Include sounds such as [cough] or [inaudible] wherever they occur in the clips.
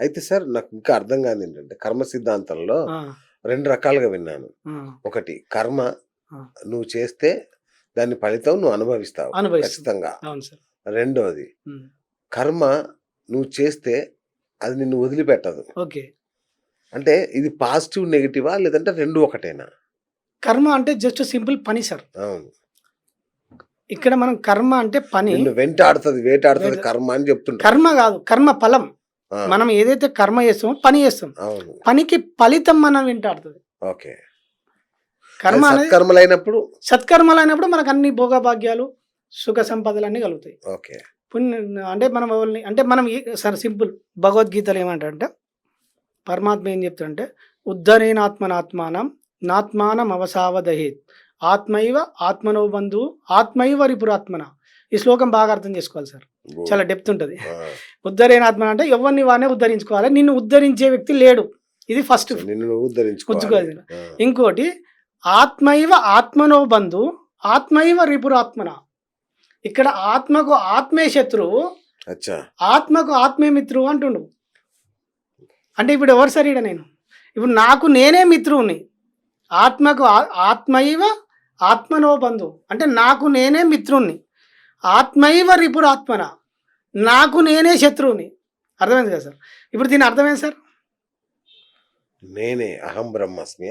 అయితే సార్ నాకు ఇంకా అర్థం కాదు ఏంటంటే కర్మ సిద్ధాంతంలో రెండు రకాలుగా విన్నాను. ఒకటి కర్మ. నువ్వు చేస్తే దాని ఫలితం నువ్వు అనుభవిస్తావు. ఖచ్చితంగా. రెండోది కర్మ నువ్వు చేస్తే అది నిన్ను వదిలిపెట్టదు. ఓకే. అంటే ఇది పాజిటివ్ నెగిటివా లేదంటే రెండు ఒకటేనా? కర్మ అంటే జస్ట్ సింపుల్ పని సార్. అవును. ఇక్కడ మనం కర్మ అంటే పని వెంటాడుతుంది వేటాడుతుంది వేట- కర్మ అని చెప్తుంటా కర్మ కాదు కర్మ ఫలం. మనం ఏదైతే కర్మ చేస్తామో పని చేస్తాం. పనికి ఫలితం మనం వెంటాడుతుంది. ఓకే. కర్మ సత్కర్మలైనప్పుడు? సత్కర్మలు అయినప్పుడు మనకు అన్ని భోగభాగ్యాలు సుఖ సంపదలు అన్నీ కలుగుతాయి. ఓకే. పుణ్య అంటే మనం ఎవరిని అంటే మనం సరే సింపుల్ భగవద్గీతలో ఏమంటారంటే పరమాత్మ ఏం చెప్తాడంటే ఉద్ధరేనాత్మనాత్మానం నాత్మానం అవసావదహేత్ ఆత్మైవ ఆత్మనో బంధువు ఆత్మైవ రిపురాత్మన. ఈ శ్లోకం బాగా అర్థం చేసుకోవాలి సార్. చాలా డెప్త్ ఉంటుంది. ఉద్ధరేనాత్మ అంటే ఎవరిని వానే ఉద్ధరించుకోవాలి. నిన్ను ఉద్ధరించే వ్యక్తి లేడు. ఇది ఫస్ట్ ఉద్ధరించుకోవాలి. ఇంకోటి ఆత్మైవ ఆత్మనో బంధు ఆత్మైవ రిపురాత్మన. ఇక్కడ ఆత్మకు ఆత్మే శత్రువు ఆత్మకు ఆత్మే మిత్రువు అంటుండు. అంటే ఇప్పుడు ఎవరు సరీడ నేను? ఇప్పుడు నాకు నేనే మిత్రువుని ఆత్మకు ఆత్మైవ ఆత్మనో బంధు. అంటే నాకు నేనే మిత్రుణ్ణి. ఆత్మైవ రిపురాత్మన. నాకు నేనే శత్రువుని. అర్థమైంది కదా సార్? ఇప్పుడు దీని అర్థమైంది సార్? నేనే అహం బ్రహ్మస్మి.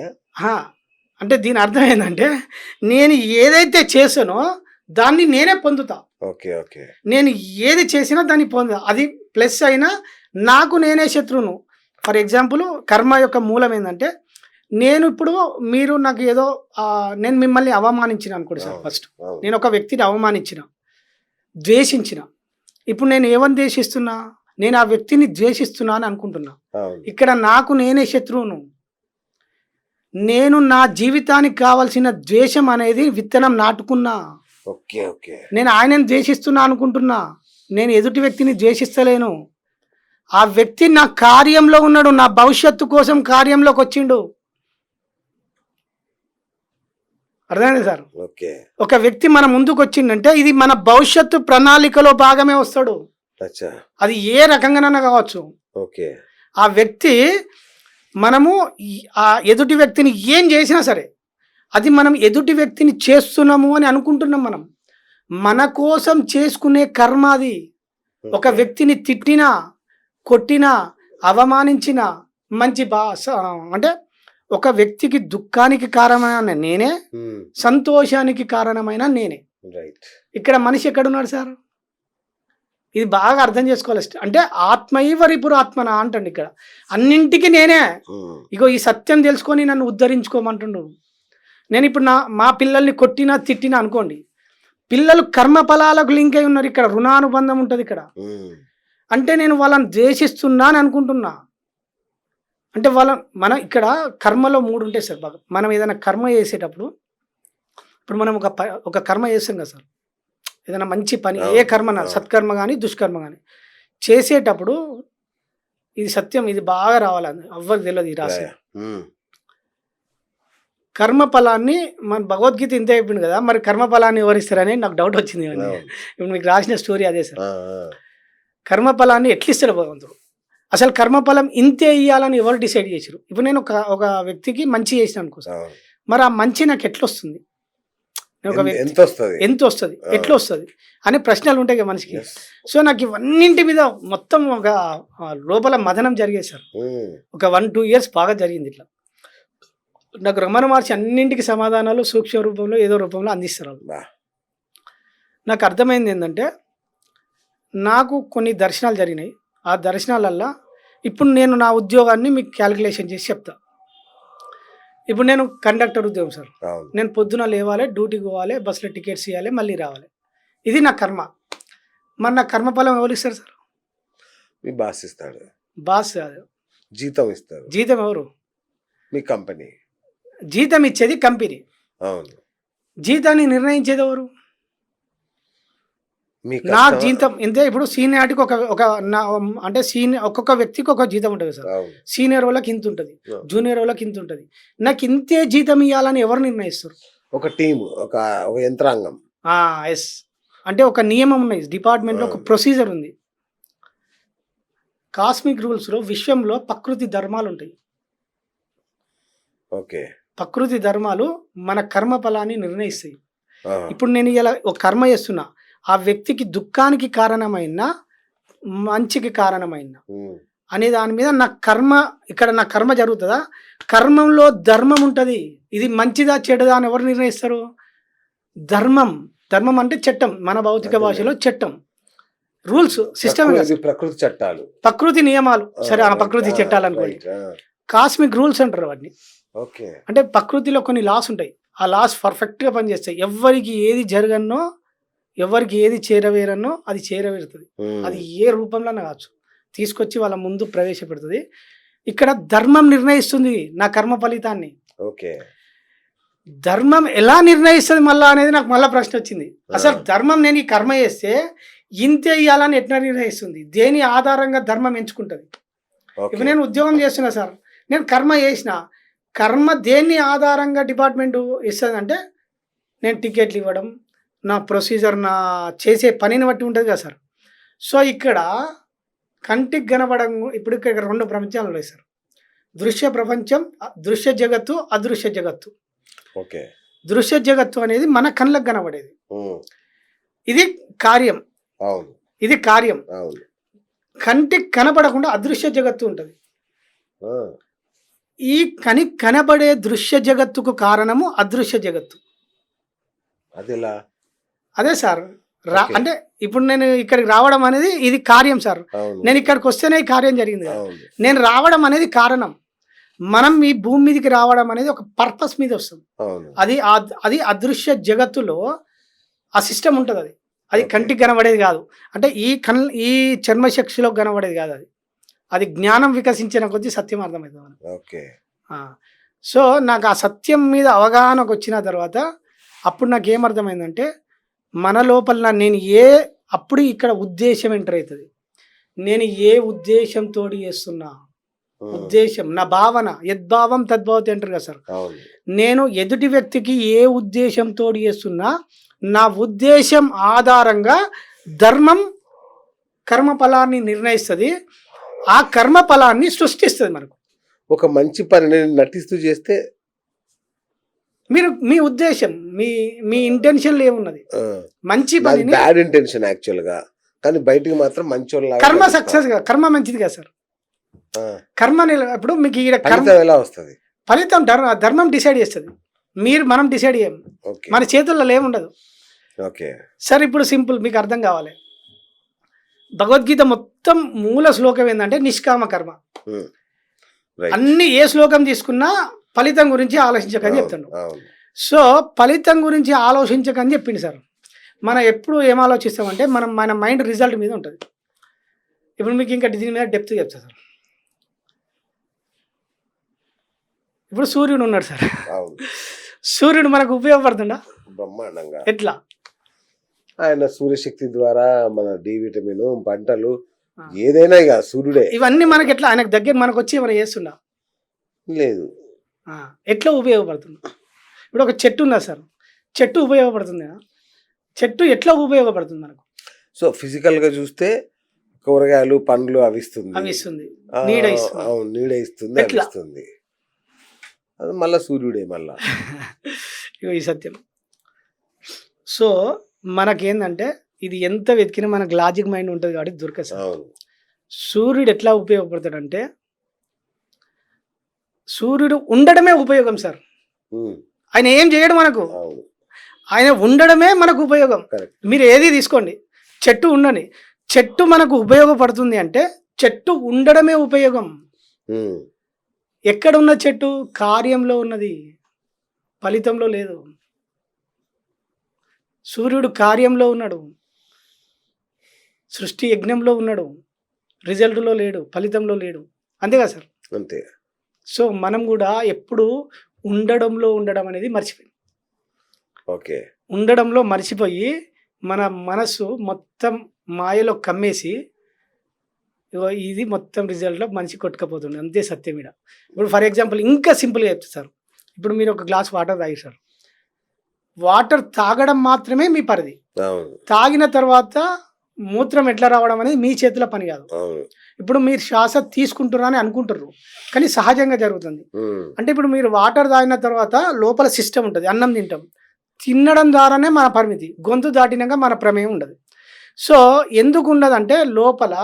అంటే దీని అర్థం ఏంటంటే నేను ఏదైతే చేసానో దాన్ని నేనే పొందుతా. Okay okay. నేను ఏది చేసినా దాన్ని పొందుతా. అది ప్లస్ అయినా నాకు నేనే శత్రువును. ఫర్ ఎగ్జాంపుల్ కర్మ యొక్క మూలం ఏంటంటే నేను ఇప్పుడు మీరు నాకు ఏదో నేను మిమ్మల్ని అవమానించిన అనుకోండి సార్. ఫస్ట్. నేను ఒక వ్యక్తిని అవమానించిన ద్వేషించిన ఇప్పుడు నేను ఏమని ద్వేషిస్తున్నా? నేను ఆ వ్యక్తిని ద్వేషిస్తున్నా అని అనుకుంటున్నా. ఇక్కడ నాకు నేనే శత్రువును. నేను నా జీవితానికి కావాల్సిన ద్వేషం అనేది విత్తనం నాటుకున్నా. Okay okay. నేను ఆయనను ద్వేషిస్తున్నా అనుకుంటున్నా. నేను ఎదుటి వ్యక్తిని ద్వేషిస్తలేను. ఆ వ్యక్తి నా కార్యంలో ఉన్నాడు. నా భవిష్యత్తు కోసం కార్యంలోకి వచ్చిండు. అర్థమైంది సార్? ఓకే. ఒక వ్యక్తి మన ముందుకు వచ్చిండంటే ఇది మన భవిష్యత్తు ప్రణాళికలో భాగమే వస్తాడు. అది ఏ రకంగానైనా కావచ్చు. ఓకే. ఆ వ్యక్తి మనము ఆ ఎదుటి వ్యక్తిని ఏం చేసినా సరే అది మనం ఎదుటి వ్యక్తిని చేస్తున్నాము అని అనుకుంటున్నాం మనం. మన కోసం చేసుకునే కర్మ అది. ఒక. వ్యక్తిని తిట్టినా కొట్టినా అవమానించిన మంచి బా స- అంటే ఒక వ్యక్తికి దుఃఖానికి కారణమైన నేనే సంతోషానికి కారణమైన నేనే. రైట్. ఇక్కడ మనిషి ఎక్కడున్నాడు సార్? ఇది బాగా అర్థం చేసుకోవాలి అంటే ఆత్మైవ రిపురాత్మన అంటండి ఇక్కడ. అన్నింటికి నేనే. ఇగో ఈ సత్యం తెలుసుకొని నన్ను ఉద్ధరించుకోమంటుండు. నేను ఇప్పుడు నా మా పిల్లల్ని కొట్టినా తిట్టినా అనుకోండి పిల్లలు కర్మ ఫలాలకు లింక్ అయి ఉన్నారు ఇక్కడ రుణానుబంధం ఉంటుంది ఇక్కడ. అంటే నేను వాళ్ళని ద్వేషిస్తున్నా అని అనుకుంటున్నా. అంటే వాళ్ళ మన ఇక్కడ కర్మలో మూడు ఉంటాయి సార్ బాగా. మనం ఏదైనా కర్మ చేసేటప్పుడు ఇప్పుడు మనం ఒక ప- ఒక కర్మ చేస్తాం కదా సార్. ఏదైనా మంచి పని ఏ కర్మ. సత్కర్మ కానీ దుష్కర్మ కానీ చేసేటప్పుడు ఇది సత్యం ఇది బాగా రావాలి ఎవ్వరికి తెలియదు ఈ ఉమ్, కర్మ ఫలాన్ని మన భగవద్గీత ఇంతే అయిపోయింది కదా మరి కర్మ ఫలాన్ని ఎవరిస్తారని నాకు డౌట్ వచ్చింది. ఇప్పుడు మీకు రాసిన స్టోరీ అదే సార్. కర్మ ఫలాన్ని ఎట్లా ఇస్తాడు భగవంతుడు? అసలు కర్మఫలం ఇంతే ఇవ్వాలని ఎవరు డిసైడ్ చేశారు ఇప్పుడు నేను ఒక ఒక వ్యక్తికి మంచి చేసిన అనుకో సార్. మరి ఆ మంచి నాకు ఎట్లా వస్తుంది నేను ఒక ఎంత- వస్తుంది ఎంత వస్తుంది ఎట్లా వస్తుంది అనే ప్రశ్నలు ఉంటాయి కదా మనిషికి. సో నాకు ఇవన్నింటి మీద మొత్తం ఒక లోపల మదనం జరిగేది సార్. ఒక వన్ టూ ఇయర్స్ బాగా జరిగింది ఇట్లా. నాకు రమణ మహర్షి అన్నింటికి సమాధానాలు సూక్ష్మ రూపంలో ఏదో రూపంలో అందిస్తారు. నాకు అర్థమైంది ఏంటంటే నాకు కొన్ని దర్శనాలు జరిగినాయి. ఆ దర్శనాలల్లో ఇప్పుడు నేను నా ఉద్యోగాన్ని మీకు క్యాలిక్యులేషన్ చేసి చెప్తా. ఇప్పుడు నేను కండక్టర్ ఉద్యోగం సార్. నేను పొద్దున లేవాలి డ్యూటీకి పోవాలి బస్సులో టికెట్స్ ఇవ్వాలి మళ్ళీ రావాలి. ఇది నా కర్మ. మరి నా కర్మఫలం ఎవరు ఇస్తారు సార్? మీ బాస్ ఇస్తాడు. బాస్ కాదు. జీతం ఇస్తారు జీతం ఎవరు? మీ కంపెనీ. జీతం ఇచ్చేది కంపెనీ. అవును. జీతాన్ని నిర్ణయించేది ఎవరు? నా? జీతం ఇంతే ఇప్పుడు సీనియార్టీకి ఒక ఒక అంటే సీనియర్ ఒక్కొక్క వ్యక్తికి ఒక జీతం ఉంటుంది సార్. సీనియర్ వాళ్ళకి ఇంత ఉంటుంది. జూనియర్ వాళ్ళకి ఇంత ఉంటుంది. నాకు ఇంతే జీతం ఇవ్వాలని ఎవరు నిర్ణయిస్తారు? ఒక టీం ఒక ఒక యంత్రాంగం. ఎస్ అంటే ఒక నియమం ఉన్నది డిపార్ట్మెంట్లో ఒక. ప్రొసీజర్ ఉంది. కాస్మిక్ రూల్స్లో విశ్వంలో ప్రకృతి ధర్మాలు ఉంటాయి. ఓకే. ప్రకృతి ధర్మాలు మన కర్మ ఫలాన్ని నిర్ణయిస్తాయి. ఇప్పుడు నేను ఇలా ఒక కర్మ చేస్తున్నా. ఆ వ్యక్తికి దుఃఖానికి కారణమైన మంచికి కారణమైన. అనే దాని మీద నా కర్మ ఇక్కడ నా కర్మ జరుగుతుందా? కర్మంలో ధర్మం ఉంటుంది. ఇది మంచిదా చెడ్డదా అని ఎవరు నిర్ణయిస్తారు? ధర్మం. ధర్మం అంటే చట్టం. మన భౌతిక. భాషలో చట్టం. రూల్స్ సిస్టమ్ ప్రకృతి- చట్టాలు. ప్రకృతి నియమాలు. సరే ఆ. ప్రకృతి చట్టాలు అనుకోండి. కాస్మిక్ రూల్స్ అంటారు వాటిని. ఓకే. అంటే ప్రకృతిలో కొన్ని లాస్ ఉంటాయి. ఆ లాస్ పర్ఫెక్ట్గా పనిచేస్తాయి. ఎవరికి ఏది జరగనో ఎవరికి ఏది చేరవేరనో అది చేరవేరుతుంది. అది ఏ రూపంలో కావచ్చు. తీసుకొచ్చి వాళ్ళ ముందు ప్రవేశపెడుతుంది. ఇక్కడ ధర్మం నిర్ణయిస్తుంది నా కర్మ ఫలితాన్ని. ఓకే. ధర్మం ఎలా నిర్ణయిస్తుంది మళ్ళా అనేది నాకు మళ్ళీ ప్రశ్న వచ్చింది. అసలు. ధర్మం నేను ఈ కర్మ చేస్తే ఇంతే ఇవ్వాలని ఎట్లా నిర్ణయిస్తుంది? దేని ఆధారంగా ధర్మం ఎంచుకుంటుంది? ఇప్పుడు నేను ఉద్యోగం చేస్తున్నా సార్. నేను కర్మ చేసిన కర్మ దేన్ని ఆధారంగా డిపార్ట్మెంట్ ఇస్తుంది అంటే నేను టికెట్లు ఇవ్వడం నా ప్రొసీజర్ నా చేసే పనిని బట్టి ఉంటుంది కదా సార్. సో ఇక్కడ కంటికి కనబడం ఇప్పుడు ఇక్కడ రెండు ప్రపంచాలు ఉన్నాయి సార్. దృశ్య ప్రపంచం దృశ్య జగత్తు అదృశ్య జగత్తు. ఓకే. దృశ్య జగత్తు అనేది మన కళ్ళకు కనబడేది. ఇది కార్యం. అవును. ఇది కార్యం. అవును. కంటికి కనబడకుండా అదృశ్య జగత్తు ఉంటుంది. ఈ కని కనబడే దృశ్య జగత్తుకు కారణము అదృశ్య జగత్తు. అది ఎలా అదే సార్. రా. అంటే ఇప్పుడు నేను ఇక్కడికి రావడం అనేది ఇది కార్యం సార్. నేను ఇక్కడికి వస్తేనే కార్యం జరిగింది. నేను రావడం అనేది కారణం. మనం ఈ భూమి మీదకి రావడం అనేది ఒక పర్పస్ మీద వస్తుంది. అది అది అదృశ్య జగత్తులో ఆ సిస్టమ్ ఉంటుంది అది. అది. కంటికి కనబడేది కాదు. అంటే ఈ కన్ ఈ చర్మశక్తిలో కనబడేది కాదు అది. అది జ్ఞానం వికసించిన కొద్దీ సత్యం అర్థమవుతుంది. ఓకే. సో నాకు ఆ సత్యం మీద అవగాహనకు వచ్చిన తర్వాత అప్పుడు నాకు ఏమర్థమైందంటే మన లోపల నేను ఏ అప్పుడు ఇక్కడ ఉద్దేశం ఎంటర్ అవుతుంది నేను ఏ ఉద్దేశంతో చేస్తున్నా. ఉద్దేశం నా భావన యద్భావం తద్భావతి అంటారు కదా సార్. నేను ఎదుటి వ్యక్తికి ఏ ఉద్దేశంతో చేస్తున్నా నా ఉద్దేశం ఆధారంగా ధర్మం కర్మ ఫలాన్ని నిర్ణయిస్తుంది. ఆ కర్మ ఫలాన్ని సృష్టిస్తుంది మనకు. ఒక మంచి పని నేను నటిస్తూ చేస్తే మీరు మీ ఉద్దేశం మీ మీ ఇంటెన్షన్ ఏమున్నది? మంచి పనిని బ్యాడ్ ఇంటెన్షన్ యాక్చువల్గా. కానీ బయటికి మాత్రం మంచోళ్ళ కర్మ సక్సెస్గా కర్మ మంచిది కదా సార్? కర్మ ఇప్పుడు మీకు ఈడ కర్మ ఫలితం ఎలా వస్తుంది? ఫలితం ధర్మ ధర్మం డిసైడ్ చేస్తుంది. మీరు మనం డిసైడ్ చేయం. మన చేతుల్లో ఏముండదు ఓకే. సార్ ఇప్పుడు సింపుల్ మీకు అర్థం కావాలి. భగవద్గీత మొత్తం మూల శ్లోకం ఏంటంటే నిష్కామ కర్మ. అన్ని ఏ శ్లోకం తీసుకున్నా ఫలితం గురించి ఆలోచించకని చెప్తాడు. సో ఫలితం గురించి ఆలోచించకని చెప్పింది సార్. మనం ఎప్పుడు ఏం ఆలోచిస్తామంటే మనం మన మైండ్ రిజల్ట్ మీద ఉంటుంది. ఇప్పుడు మీకు ఇంకా దీని మీద డెప్త్ చెప్తా సార్. ఇప్పుడు సూర్యుడు ఉన్నాడు సార్. సూర్యుడు మనకు ఉపయోగపడుతుందా? బ్రహ్మాండంగా. ఎట్లా? ఆయన సూర్యశక్తి ద్వారా మన డి విటమిన్ పంటలు. ఏదైనా ఇక సూర్యుడే. ఇవన్నీ మనకి ఎట్లా? ఆయనకు దగ్గర మనకు వచ్చి మనం చేస్తుండా? లేదు. ఎట్లా ఉపయోగపడుతుంది? ఇప్పుడు ఒక చెట్టు ఉందా సార్? చెట్టు ఉపయోగపడుతుంది కదా? చెట్టు ఎట్లా ఉపయోగపడుతుంది మనకు? సో ఫిజికల్గా చూస్తే కూరగాయలు పండ్లు అవి ఇస్తుంది. అవి ఇస్తుంది. నీడ ఇస్తుంది. అవును నీడ ఇస్తుంది అవి ఎట్లా? ఇస్తుంది. అది మళ్ళా సూర్యుడే మళ్ళా. [laughs] ఇగో ఈ సత్యం. సో మనకేందంటే ఇది ఎంత వెతికినా మనకు లాజిక్ మైండ్ ఉంటుంది కాబట్టి దొరకదు సార్. సూర్యుడు ఎట్లా ఉపయోగపడతాడంటే సూర్యుడు ఉండడమే ఉపయోగం సార్. ఆయన ఏం చేయడు మనకు. ఆయన ఉండడమే మనకు ఉపయోగం. మీరు ఏది తీసుకోండి. చెట్టు ఉండని. చెట్టు మనకు ఉపయోగపడుతుంది అంటే చెట్టు ఉండడమే ఉపయోగం. ఎక్కడ ఉన్న చెట్టు కార్యంలో ఉన్నది ఫలితంలో లేదు. సూర్యుడు కార్యంలో ఉన్నాడు. సృష్టి యజ్ఞంలో ఉన్నాడు. రిజల్ట్లో లేడు ఫలితంలో లేడు. అంతేగా సార్? అంతే. సో మనం కూడా ఎప్పుడు ఉండడంలో ఉండడం అనేది మర్చిపోయి. ఓకే. ఉండడంలో మర్చిపోయి మన మనసు మొత్తం మాయలో కమ్మేసి ఇది మొత్తం రిజల్ట్లో మనిషి కొట్టుకపోతుంది అంతే సత్యం ఈడ. ఇప్పుడు ఫర్ ఎగ్జాంపుల్ ఇంకా సింపుల్గా చెప్తా సార్. ఇప్పుడు మీరు ఒక గ్లాస్ వాటర్ తాగి సార్. వాటర్ తాగడం మాత్రమే మీ పరిధి. తాగిన తర్వాత మూత్రం ఎట్లా రావడం అనేది మీ చేతిలో పని కాదు. ఇప్పుడు మీరు శ్వాస తీసుకుంటున్నారు అని అనుకుంటారు కానీ సహజంగా జరుగుతుంది. అంటే ఇప్పుడు మీరు వాటర్ తాగిన తర్వాత లోపల సిస్టమ్ ఉంటుంది. అన్నం తింటాం. తినడం ద్వారానే మన పరిమితి. గొంతు దాటినాక మన ప్రమేయం ఉండదు. సో ఎందుకు ఉండదంటే లోపల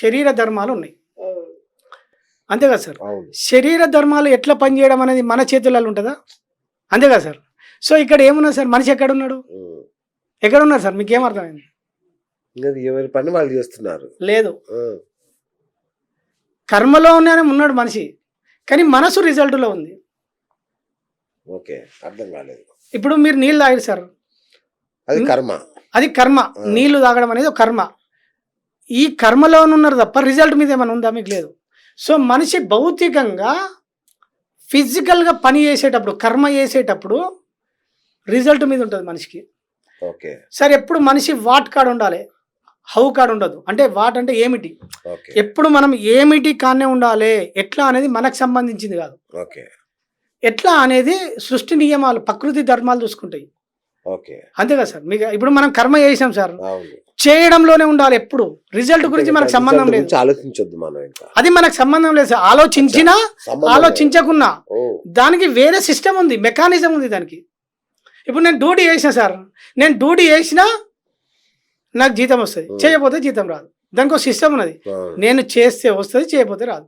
శరీర ధర్మాలు ఉన్నాయి. అంతే కదా సార్? శరీర ధర్మాలు ఎట్లా పనిచేయడం అనేది మన చేతులలో ఉంటుందా? అంతే కదా సార్? సో ఇక్కడ ఏమున్నది సార్? మనిషి ఎక్కడున్నాడు. ఎక్కడున్నారు సార్? మీకు ఏమర్థమైంది ఇంకా ఎవరి పని వాళ్ళు చేస్తున్నారు. లేదు. ఆ, కర్మలో ఉన్నానే ఉన్నాడు మనిషి కానీ మనసు రిజల్ట్లో ఉంది. ఓకే అర్థం కాలేదు. ఇప్పుడు మీరు నీళ్ళు తాగారు సార్. అది. కర్మ. అది కర్మ. నీళ్ళు తాగడం అనేది ఒక కర్మ. ఈ కర్మలో ఉన్నారు తప్ప రిజల్ట్ మీద ఏమైనా ఉందా మీకు? లేదు. సో మనిషి భౌతికంగా ఫిజికల్గా పని చేసేటప్పుడు కర్మ చేసేటప్పుడు రిజల్ట్ మీద ఉంటుంది మనిషికి. ఓకే. సరే ఎప్పుడు మనిషి వాట్ కాడ ఉండాలి? హౌ కాడ ఉండదు అంటే వాట్ అంటే ఏమిటి ఎప్పుడు మనం ఏమిటి కానే ఉండాలి ఎట్లా అనేది మనకు సంబంధించింది కాదు. ఓకే. ఎట్లా అనేది సృష్టి నియమాలు ప్రకృతి ధర్మాలు చూసుకుంటాయి. ఓకే. అంతే కదా సార్? మీకు ఇప్పుడు మనం కర్మ చేసాం సార్. చేయడంలోనే ఉండాలి ఎప్పుడు. రిజల్ట్ గురించి మనకు సంబంధం లేదు. ఆలోచించొద్దు మనం అది మనకు సంబంధం లేదు సార్. ఆలోచించినా. ఆలోచించకున్నా దానికి వేరే సిస్టమ్ ఉంది మెకానిజం ఉంది దానికి. ఇప్పుడు నేను డ్యూటీ చేసిన సార్. నేను డ్యూటీ చేసినా నాకు జీతం వస్తుంది. చేయకపోతే జీతం రాదు దానికి ఒక సిస్టమ్ ఉన్నది. నేను చేస్తే వస్తుంది చేయకపోతే రాదు